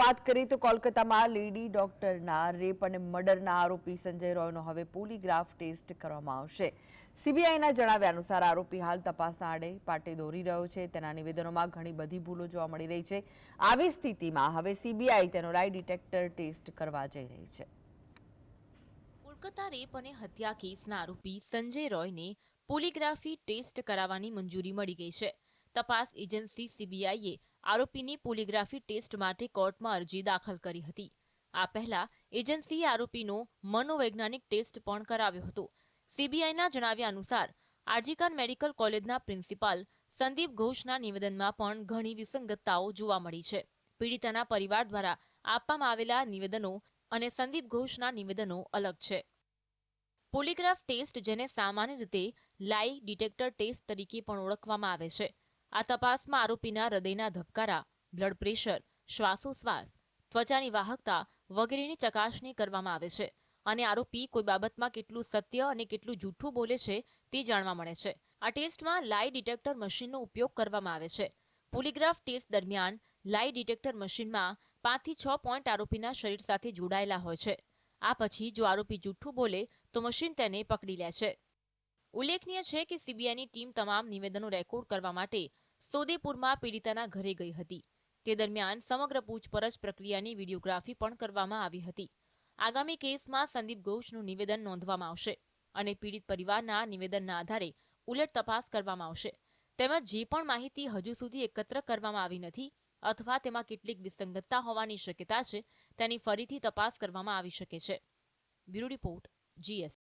વાત કરીએ તો કોલકાતામાં લેડી ડોક્ટરના રેપ અને મર્ડરના આરોપી સંજય રોયનો હવે પોલીગ્રાફ ટેસ્ટ કરવામાં આવશે. સીબીઆઈના જણાવ્યા અનુસાર આરોપી હાલ તપાસના આડે પાટે દોરી રહ્યો છે. તેના નિવેદનોમાં ઘણી બધી ભૂલો જોવા મળી રહી છે. આવી સ્થિતિમાં હવે સીબીઆઈ તેનો રાય ડિટેક્ટર ટેસ્ટ કરવા જઈ રહી છે. કોલકાતા રેપ અને હત્યા કેસના આરોપી સંજય રોયને પોલીગ્રાફી ટેસ્ટ કરાવવાની મંજૂરી મળી ગઈ છે. તપાસ એજન્સી સીબીઆઈએ આરોપીની પોલીગ્રાફી ટેસ્ટ માટે કોર્ટમાં અરજી દાખલ કરી હતી. આ પહેલા એજન્સીએ આરોપીનો મનોવૈજ્ઞાનિક ટેસ્ટ પણ કરાવ્યો હતો. સીબીઆઈના જણાવ્યા અનુસાર, આરજીકાન મેડિકલ કોલેજના પ્રિન્સિપાલ સંદીપ ઘોષના નિવેદનમાં પણ ઘણી વિસંગતતાઓ જોવા મળી છે. પીડિતાના પરિવાર દ્વારા આપવામાં આવેલા નિવેદનો અને સંદીપ ઘોષના નિવેદનો અલગ છે. પોલીગ્રાફ ટેસ્ટ જેને સામાન્ય રીતે લાઈ ડિટેક્ટર ટેસ્ટ તરીકે પણ ઓળખવામાં આવે છે. આ તપાસમાં આરોપીના હૃદયના ધબકારા, બ્લડ પ્રેશર, શ્વાસોશ્વાસ, ત્વચાની વાહકતા વગેરેની ચકાસણી કરવામાં આવે છે અને આરોપી કોઈ બાબતમાં કેટલું સત્ય અને કેટલું જૂઠું બોલે છે તે જાણવા મળે છે. આ ટેસ્ટમાં લાઈ ડિટેક્ટર મશીનનો ઉપયોગ કરવામાં આવે છે. પોલીગ્રાફ ટેસ્ટ દરમિયાન લાઈ ડિટેક્ટર મશીનમાં પાંચથી છ પોઈન્ટ આરોપીના શરીર સાથે જોડાયેલા હોય છે. આ પછી જો આરોપી જૂઠું બોલે તો મશીન તેને પકડી લે છે. ઉલ્લેખનીય છે કે સીબીઆઈની ટીમ તમામ નિવેદનો રેકોર્ડ કરવા માટે સોદેપુરમાં પીડિતાના ઘરે ગઈ હતી. તે દરમિયાન સમગ્ર પૂછપરછ પ્રક્રિયાની વિડીયોગ્રાફી પણ કરવામાં આવી હતી. આગામી કેસમાં સંદીપ ઘોષનું નિવેદન નોંધવામાં આવશે અને પીડિત પરિવારના નિવેદનના આધારે ઉલટ તપાસ કરવામાં આવશે. તેમજ જે પણ માહિતી હજુ સુધી એકત્ર કરવામાં આવી નથી અથવા તેમાં કેટલીક વિસંગતતા હોવાની શક્યતા છે, તેની ફરીથી તપાસ કરવામાં આવી શકે છે. Bureau report, GS.